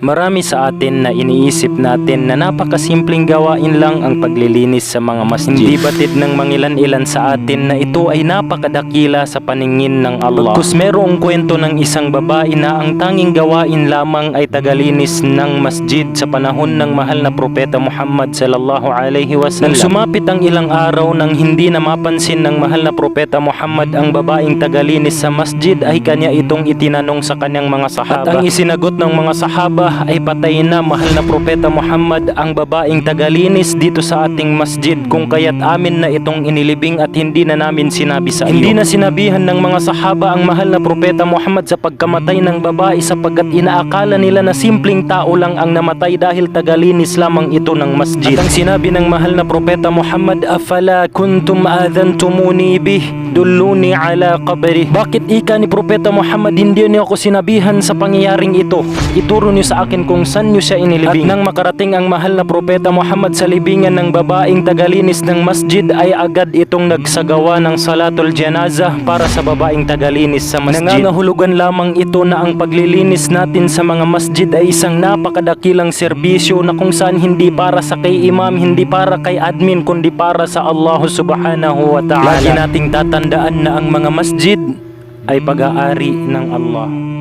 Marami sa atin na iniisip natin na napakasimpleng gawain lang ang paglilinis sa mga masjid. Hindi batid ng mangilan-ilan sa atin na ito ay napakadakila sa paningin ng Allah. Pagkus merong kwento ng isang babae na ang tanging gawain lamang ay tagalinis ng masjid sa panahon ng mahal na propeta Muhammad sallallahu alaihi wasallam. Nang sumapit ang ilang araw nang hindi na mapansin ng mahal na propeta Muhammad ang babaeng tagalinis sa masjid ay kanya itong itinanong sa kanyang mga sahaba. At ang isinagot ng mga sahaba ay patay na mahal na propeta Muhammad ang babaeng tagalinis dito sa ating masjid kung kaya't amin na itong inilibing at hindi na namin sinabi sa iyo. Hindi na sinabihan ng mga sahaba ang mahal na propeta Muhammad sa pagkamatay ng babae sapagkat inaakala nila na simpleng tao lang ang namatay dahil tagalinis lamang ito ng masjid. At ang sinabi ng mahal na propeta Muhammad, Afala kuntum adhantumuni bih, dulluni ala qabri. Bakit ika ni propeta Muhammad hindi niyo ako sinabihan sa pangyayaring ito? Ituro niyo sa akin kung saan niyo siya inilibing. At nang makarating ang mahal na propeta Muhammad sa libingan ng babaeng tagalinis ng masjid ay agad itong nagsagawa ng salatul janazah para sa babaeng tagalinis sa masjid. Nangangahulugan lamang ito na ang paglilinis natin sa mga masjid ay isang napakadakilang serbisyo na kung saan hindi para sa kay imam, hindi para kay admin, kundi para sa Allah subhanahu wa ta'ala. Lagi nating tatandaan na ang mga masjid ay pag-aari ng Allah.